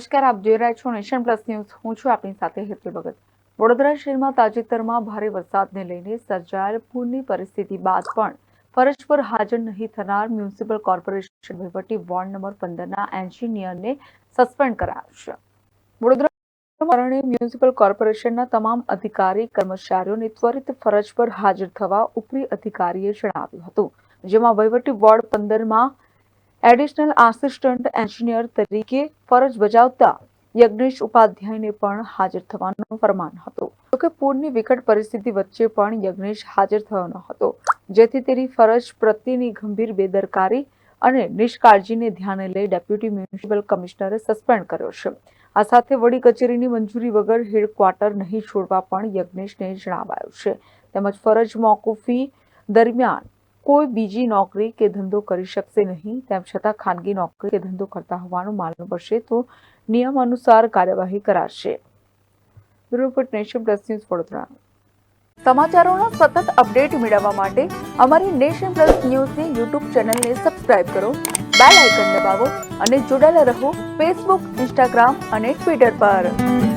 નમસ્કાર, આપ જોઈ રહ્યા છો નેશન પ્લસ ન્યૂઝ. હું છું આપની સાથે હેતલ ભગત. વડોદરા શહેરમાં તાજેતરમાં ભારે વરસાદને લઈને સર્જાયેલ પૂરની પરિસ્થિતિ બાદ પણ ફરજ પર હાજર નહીં થનાર મ્યુનિસિપલ કોર્પોરેશન વહીવટી વોર્ડ નંબર પંદરના એન્જિનિયરને સસ્પેન્ડ કરાયો છે. વડોદરા કારણે મ્યુનિસિપલ કોર્પોરેશનના તમામ અધિકારી, કર્મચારીઓને ત્વરિત ફરજ પર હાજર થવા ઉપરી અધિકારીએ જણાવ્યું હતું, જેમાં વહીવટી વોર્ડ પંદરમાં એડિશનલ આસિસ્ટન્ટ એન્જિનિયર તરીકે ફરજ બજાવતા યજ્ઞેશ ઉપાધ્યાયને પણ હાજર થવાનું ફરમાન હતું. જોકે પૂરની વિકટ પરિસ્થિતિ વચ્ચે પણ યજ્ઞેશ હાજર થયો હતો. જેથી તેની ફરજ પ્રત્યેની ગંભીર બેદરકારી અને નિષ્કાળજીને ધ્યાને લઈ ડેપ્યુટી મ્યુનિસિપલ કમિશનરે સસ્પેન્ડ કર્યો છે. આ સાથે વડી કચેરીની મંજૂરી વગર હેડક્વાર્ટર નહીં છોડવા પણ યજ્ઞેશને જણાવાયું છે. તેમજ ફરજ મોકૂફી દરમિયાન કોઈ બીજી નોકરી કે ધંધો કરી શકશે નહીં, તેમ છતાં ખાનગી નોકરી કે ધંધો કરતા હોવાનું માલુમ પડશે તો નિયમ અનુસાર કાર્યવાહી કરાશે. Report nation plus news Vadodara. સમાચારોના સતત અપડેટ મેળવવા માટે અમારી નેશન પ્લસ ન્યૂઝની યુટ્યુબ ચેનલને સબસ્ક્રાઇબ કરો, બેલ આઇકન દબાવો અને જોડાયેલા રહો ફેસબુક, ઇન્સ્ટાગ્રામ અને ટ્વિટર પર.